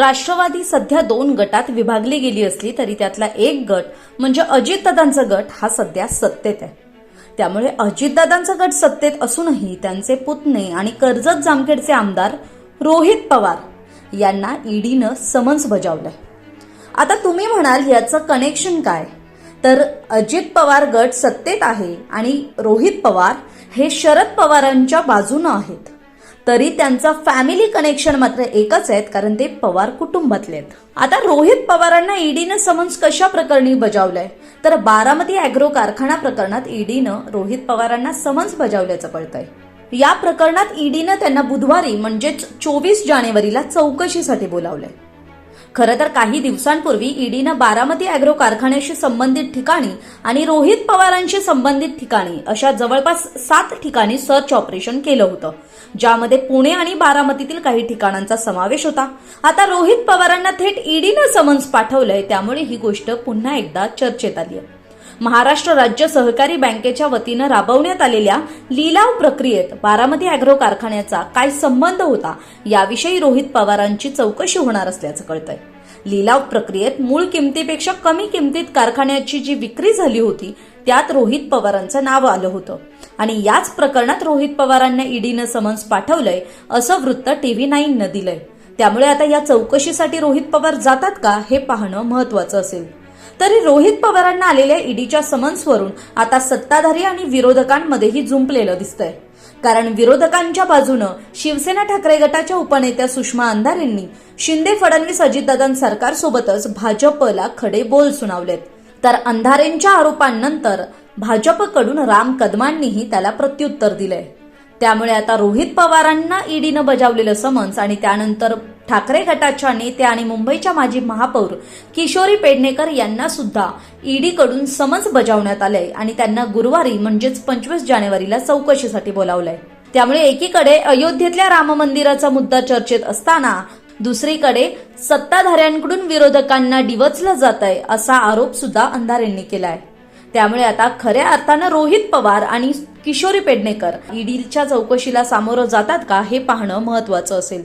राष्ट्रवादी सध्या दोन गटात विभागली गेली असली तरी त्यातला एक गट म्हणजे अजितदादांचा गट हा सध्या सत्तेत आहे. त्यामुळे अजितदादांचा गट सत्तेत असूनही त्यांचे पुतणे आणि कर्जत जामखेडचे आमदार रोहित पवार यांना ईडीनं समन्स बजावलंय. आता तुम्ही म्हणाल याचं कनेक्शन काय? तर अजित पवार गट सत्तेत आहे आणि रोहित पवार हे शरद पवारांच्या बाजूनं आहेत. तरी त्यांचं फॅमिली कनेक्शन मात्र एकच आहेत कारण ते पवार कुटुंबातले आहेत. आता रोहित पवारांना ईडीनं समन्स कशा प्रकरणी बजावलंय? तर बारामती अॅग्रो कारखाना प्रकरणात ईडीनं रोहित पवारांना समन्स बजावल्याचं कळतंय या प्रकरणात ईडीनं त्यांना बुधवारी म्हणजेच चोवीस जानेवारीला चौकशीसाठी बोलावलंय. खरं तर काही दिवसांपूर्वी ईडीनं बारामती अॅग्रो कारखान्याशी संबंधित ठिकाणी आणि रोहित पवारांशी संबंधित ठिकाणी अशा जवळपास सात ठिकाणी सर्च ऑपरेशन केलं होतं ज्यामध्ये पुणे आणि बारामतीतील काही ठिकाणांचा समावेश होता. आता रोहित पवारांना थेट ईडीनं समन्स पाठवलंय त्यामुळे ही गोष्ट पुन्हा एकदा चर्चेत आली आहे महाराष्ट्र राज्य सहकारी बँकेच्या वतीनं राबवण्यात आलेल्या लिलाव प्रक्रियेत बारामती अॅग्रो कारखान्याचा काय संबंध होता याविषयी रोहित पवारांची चौकशी होणार असल्याचं कळतंय. लिलाव प्रक्रियेत मूळ किमतीपेक्षा कमी किमतीत कारखान्याची जी विक्री झाली होती त्यात रोहित पवारांचं नाव आलं होतं. आणि याच प्रकरणात रोहित पवारांना ईडीनं समन्स पाठवलंय असं वृत्त टीव्ही नाईननं दिलंय. त्यामुळे आता या चौकशीसाठी रोहित पवार जातात का हे पाहणं महत्वाचं असेल. तरी रोहित पवारांना आलेल्या ईडीच्या समन्सवरून आता सत्ताधारी आणि विरोधकांमध्येही जुंपलेलं दिसतंय. कारण विरोधकांच्या बाजूनं शिवसेना ठाकरे गटाच्या उपनेत्या सुषमा अंधारेंनी शिंदे फडणवीस अजितदादां सरकारसोबतच भाजपला खडे बोल सुनावलेत. तर अंधारेंच्या आरोपांनंतर भाजपकडून राम कदमांनीही त्याला प्रत्युत्तर दिलंय. त्यामुळे आता रोहित पवारांना ईडीनं बजावलेलं समन्स आणि त्यानंतर ठाकरे गटाच्या नेत्या आणि मुंबईच्या माजी महापौर किशोरी पेडणेकर यांना सुद्धा ईडीकडून समन्स बजावण्यात आलंय आणि त्यांना गुरुवारी म्हणजेच पंचवीस जानेवारीला चौकशीसाठी बोलावलंय. त्यामुळे एकीकडे अयोध्येतल्या राम मंदिराचा मुद्दा चर्चेत असताना दुसरीकडे सत्ताधाऱ्यांकडून विरोधकांना डिवचलं जात आहे असा आरोप सुद्धा अंधारेंनी केलाय. त्यामुळे आता खऱ्या अर्थानं रोहित पवार आणि किशोरी पेडणेकर ईडीच्या चौकशीला सामोरं जातात का हे पाहणं महत्वाचं असेल.